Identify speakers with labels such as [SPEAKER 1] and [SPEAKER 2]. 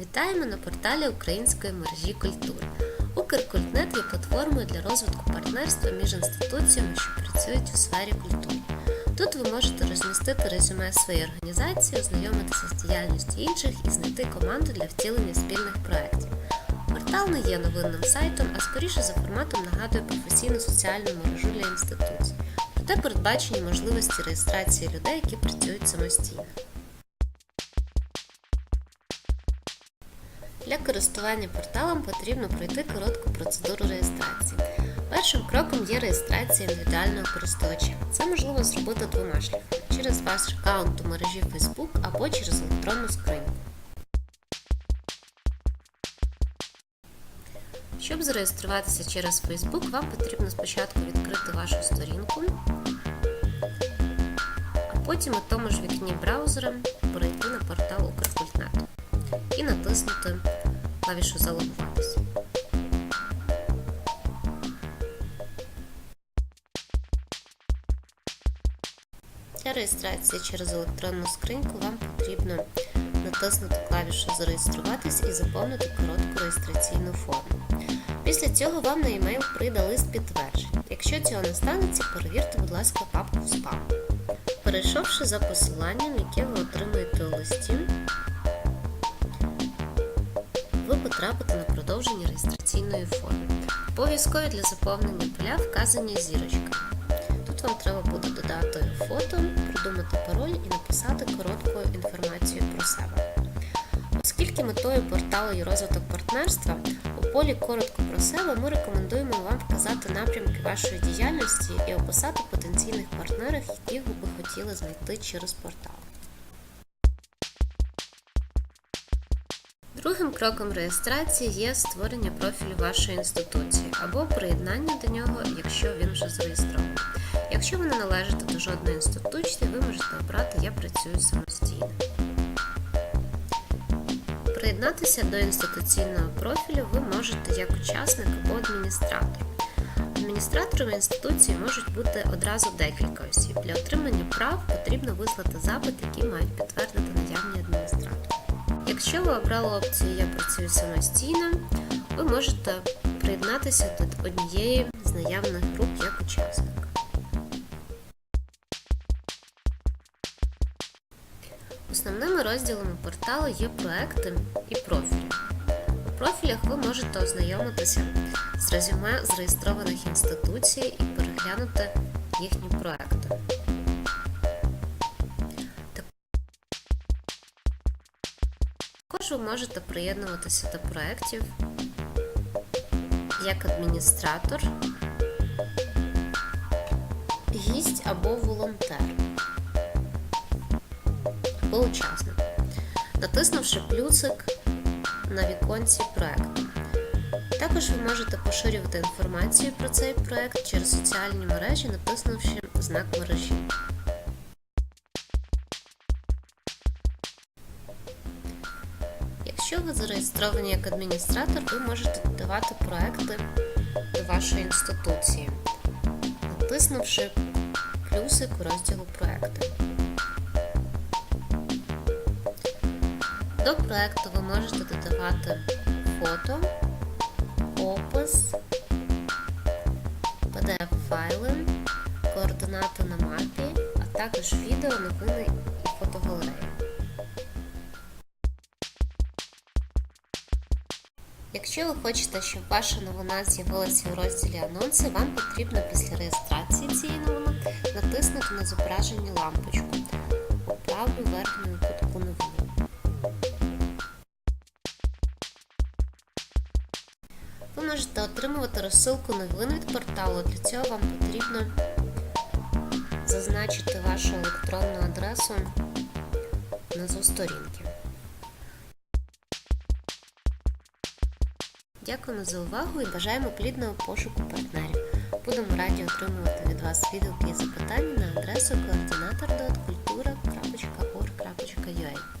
[SPEAKER 1] Вітаємо на порталі Української мережі культури. Укркультнет є платформою для розвитку партнерства між інституціями, що працюють у сфері культури. Тут ви можете розмістити резюме своєї організації, ознайомитися з діяльністю інших і знайти команду для втілення спільних проєктів. Портал не є новинним сайтом, а скоріше за форматом нагадує професійну соціальну мережу для інституцій. Проте передбачені можливості реєстрації людей, які працюють самостійно. Для користування порталом потрібно пройти коротку процедуру реєстрації. Першим кроком є реєстрація індивідуального користувача. Це можливо зробити двома шляхами через ваш аккаунт у мережі Facebook або через електронну скриньку. Щоб зареєструватися через Facebook, вам потрібно спочатку відкрити вашу сторінку, а потім у тому ж вікні браузера перейти на портал Укркультнету і натиснути клавішу Залогуватися. Для реєстрації через електронну скриньку вам потрібно натиснути клавішу Зареєструватись і заповнити коротку реєстраційну форму. Після цього вам на емейл прийде лист підтверджень. Якщо цього не станеться, перевірте, будь ласка, папку в спам. Перейшовши за посиланням, яке ви отримаєте у листі, ви потрапите на продовження реєстраційної форми. Обов'язково для заповнення поля вказані зірочка. Тут вам треба буде додати фото, придумати пароль і написати коротку інформацію про себе. Оскільки метою порталу є розвиток партнерства, у полі коротко про себе ми рекомендуємо вам вказати напрямки вашої діяльності і описати потенційних партнерів, яких ви би хотіли знайти через портал. Другим кроком реєстрації є створення профілю вашої інституції або приєднання до нього, якщо він вже зареєстрований. Якщо ви не належите до жодної інституції, ви можете обрати Я працюю самостійно. Приєднатися до інституційного профілю ви можете як учасник або адміністратор. Адміністраторами інституції можуть бути одразу декілька осіб. Для отримання прав потрібно вислати запит, який мають підтвердити наявні адміністратори. Якщо ви обрали опцію Я працюю самостійно, ви можете приєднатися до однієї з наявних груп як учасник. Основними розділами порталу є проекти і профілі. У профілях ви можете ознайомитися з резюме зареєстрованих інституцій і переглянути їхні проекти. Також ви можете приєднуватися до проєктів як адміністратор, гість або волонтер або учасник, натиснувши плюсик на віконці проєкту. Також ви можете поширювати інформацію про цей проєкт через соціальні мережі, натиснувши знак мережі. Якщо ви зареєстровані як адміністратор, ви можете додавати проекти до вашої інституції, натиснувши плюсик у розділу проекти. До проекту ви можете додавати фото, опис, PDF-файли, координати на мапі, а також відео, новини і фотогалереї. Якщо ви хочете, щоб ваша новина з'явилася у розділі анонси, вам потрібно після реєстрації цієї новини натиснути на зображення лампочку у праву верхню кутку новини. Ви можете отримувати розсилку новин від порталу. Для цього вам потрібно зазначити вашу електронну адресу внизу сторінки. Дякуємо за увагу і бажаємо плідного пошуку партнерів. Будемо раді отримувати від вас відгуки і запитання на адресу координатор.культура.org.ua